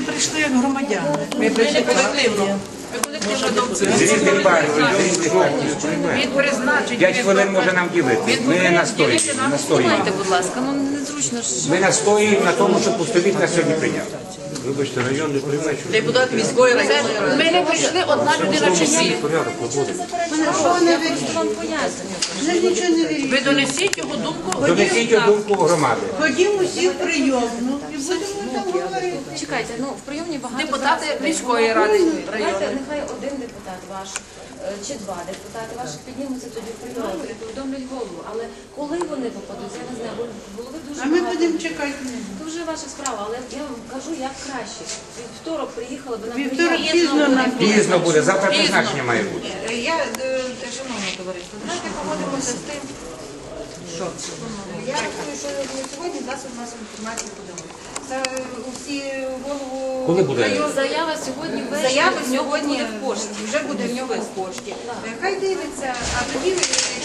люди прийшли як громадяни. Ми прийшли колективно. З різних партій, з різних партій. Він. П'ять хвилин може нам ділити. Ми настоюємо. настоюємо. Будь ласка, ну незручно ж. Ми настоюємо на тому, щоб пустовік нас сьогодні прийняв. Вибачте, район не прийме, Депутат міської районної ради. Ми не прийшли одна людина чи всі. роботи. Вам. Ви донесіть його думку. Донесіть думку громади. Ходімо всі в прийомну і будемо там говорити. Чекайте, ну в прийомні багато. Депутати міської ради Давайте, нехай один депутат ваш е, чи два депутати ваші піднімуться тоді в прийом і повідомлять голову. Але коли вони попадуть, я не знаю, голови дуже Чекати. Це вже ваша справа, але я вам кажу, як краще. Вівторок приїхали би на Вівторок пізно нам Пізно буде, завтра призначення має бути. Я, е, шановне товариство, давайте погодимося з тим, що я рахую, що на сьогодні засоб масової інформації подали. Це усі голову Коли буде? району- Заява сьогодні ввечері. Заяви в нього сьогодні буде в пошті. вже буде в нього в пошті. Е, Хай дивиться, а тоді,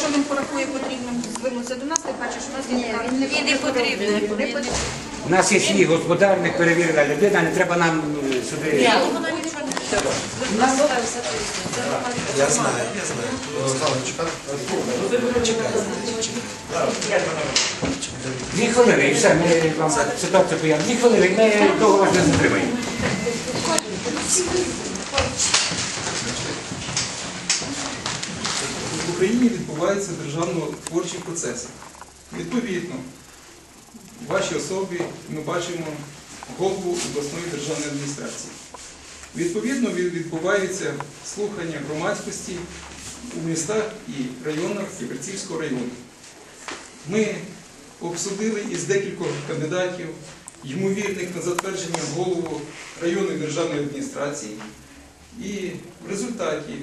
якщо він порахує потрібним, звернутися до нас, паче, що у нас є така- Він не потрібний. Не потрібний. У нас є свій господарник, перевірена людина, не треба нам е, сюди. Я знаю, я знаю. Дві хвилини і все, ми вам ситуацію пояснимо. Дві хвилини, ми довго вас не затримаємо. в Україні відбуваються державно-творчі процеси. Відповідно, в вашій особі ми бачимо голову обласної державної адміністрації. Відповідно, відбуваються слухання громадськості у містах і районах Ківерцівського району. Ми обсудили із декількох кандидатів, ймовірних на затвердження голову районної державної адміністрації. І в результаті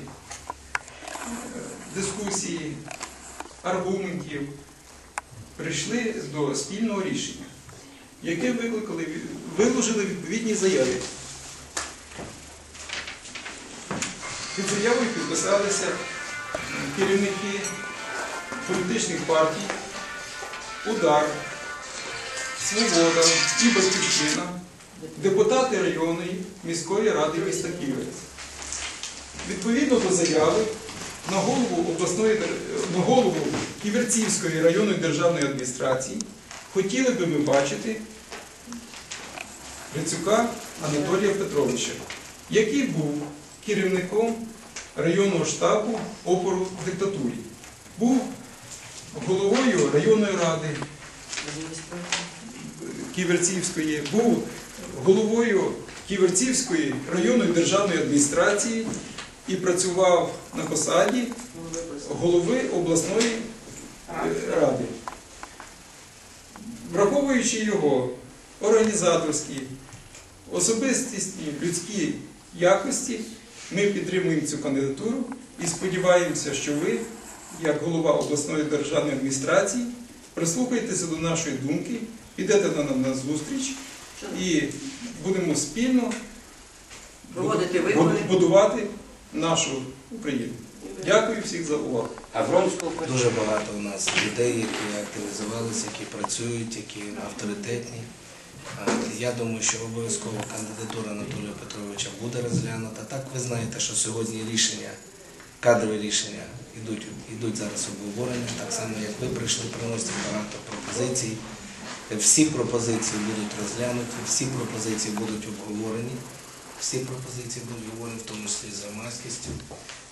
дискусії, аргументів прийшли до спільного рішення, яке викликали, виложили відповідні заяви. Під заявою підписалися керівники політичних партій, Удар, Свобода і Батьківщина, депутати районної міської ради міста Ківерець. Відповідно до заяви на голову обласної на голову Ківерцівської районної державної адміністрації хотіли би ми бачити Грицюка Анатолія Петровича, який був керівником районного штабу опору диктатурі, був головою районної ради Ківерцівської, був головою Ківерцівської районної державної адміністрації і працював на посаді голови обласної е, ради. Враховуючи його організаторські, особистісні, людські якості, ми підтримуємо цю кандидатуру і сподіваємося, що ви, як голова обласної державної адміністрації, прислухаєтеся до нашої думки, підете на нам на зустріч і будемо спільно будувати нашу Україну. Дякую всіх за увагу. А Дуже багато у нас людей, які активізувалися, які працюють, які авторитетні. Я думаю, що обов'язково кандидатура Анатолія Петровича буде розглянута. Так ви знаєте, що сьогодні рішення, кадрові рішення йдуть, йдуть зараз обговорення, так само як ви прийшли, приносите багато пропозицій. Всі пропозиції будуть розглянуті, всі пропозиції будуть обговорені, всі пропозиції будуть обговорені, в тому числі з громадськістю,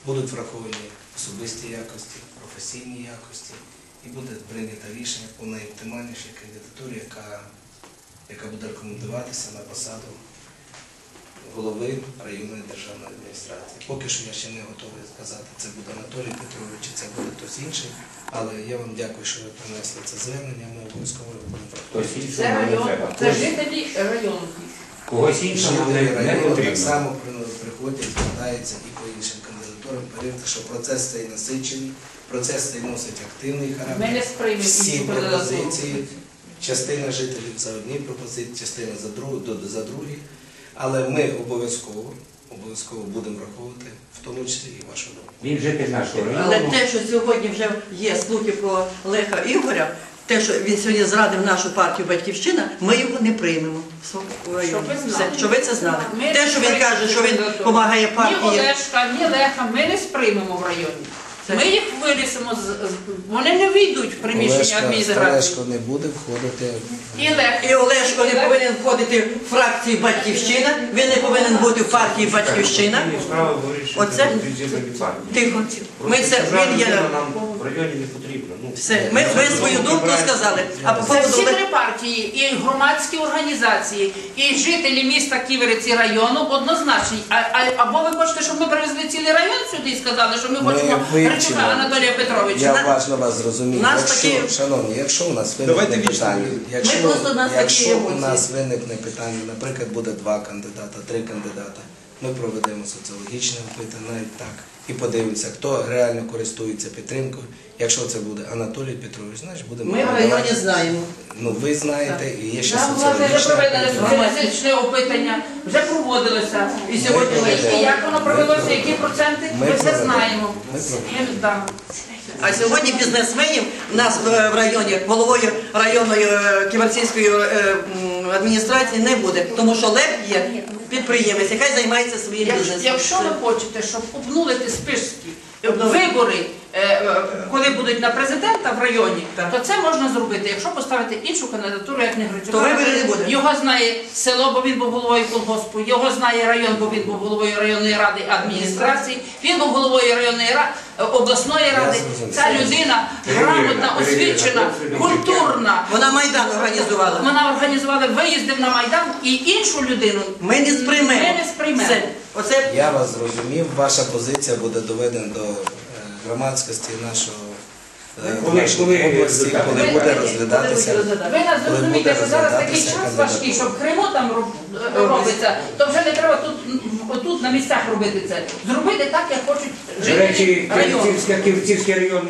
будуть враховані особисті якості, професійні якості, і буде прийнято рішення по найоптимальнішій кандидатурі, яка, яка буде рекомендуватися на посаду голови районної державної адміністрації. Поки що я ще не готовий сказати, це буде Анатолій Петрович, чи це буде хтось інший, але я вам дякую, що ви принесли це звернення, ми обов'язково будемо Це район, це жителі району. Когось іншого не, не району так само приходять, звертаються і по іншим кандидатурам. Повірте, що процес цей насичений, процес цей носить активний характер. Всі пропозиції, частина жителів за одні пропозиції, частина за другі, до- за другі. Але ми обов'язково, обов'язково будемо враховувати, в тому числі і вашу думку. Він житель нашого району. Але те, що сьогодні вже є слухи про Леха Ігоря, те, що він сьогодні зрадив нашу партію Батьківщина, ми його не приймемо. у районі. Все, щоб ви це знали. Ми Те, що він каже, що він допомагає Ні партії. Олешка, ні Леха ми не сприймемо в районі. Ми їх вилісимо, вони не війдуть в приміщення адміністрації. Олешко не буде входити І Лех. І Олешко не повинен входити в фракції Батьківщина, він не повинен бути в партії Батьківщина. Справа вирішити Оце? Тихо. Ми це він є. нам в районі не потрібно. Ну, Все, ми, ви свою думку сказали. А по Це всі три партії, і громадські організації, і жителі міста Ківериці району однозначні. А, а, або ви хочете, щоб ми привезли цілий район сюди і сказали, що ми Ми хочемо. Гречука Анатолія Петровича. Я уважно вас зрозумів. нас Якщо, такі- шановні, якщо у нас виникне вічно питання, якщо, Ми у нас якщо у нас виникне питання, наприклад, буде два кандидата, три кандидата, ми проведемо соціологічне опитання, навіть так, і подивимося, хто реально користується підтримкою. Якщо це буде Анатолій Петрович, значить будемо. Ми в районі знаємо. Ну ви знаєте, і є ще Нам власне вже соціологічне проведено опитання. опитання, вже проводилося. І сьогодні Ми ми і як воно провелося, які проценти, Ми ми все проведемо. знаємо. Ми проведемо. Да. А сьогодні бізнесменів у нас в в районі головою районної е, Ківерцівської е, м, адміністрації не буде, тому що ЛЕП є підприємець, яка займається своїм бізнесом. якщо ви хочете, щоб обнулити списки вибори, коли будуть на президента в районі, то це можна зробити, якщо поставити іншу кандидатуру, як не Грицюка. То виборів не буде. Його знає село, бо він був головою колгоспу, його знає район, бо він був головою районної ради адміністрації, він був головою районної ради, обласної ради. Ця людина грамотна, освічена, культурна. Вона Майдан організувала. Вона організувала виїздив на Майдан і іншу людину Ми не сприймемо. Ми не сприймемо. Оце Я вас зрозумів, ваша позиція буде доведена до е, громадськості нашого е, Коли- коли області, коли буде розглядатися. Ви нас Коли зрозумієте, буде що зараз такий розглядатися час кандидатура. важкий, щоб в Криму там роб- робиться, то вже не треба тут, на місцях робити це. Зробити так, як хочуть До речі, району. Ківерцівський район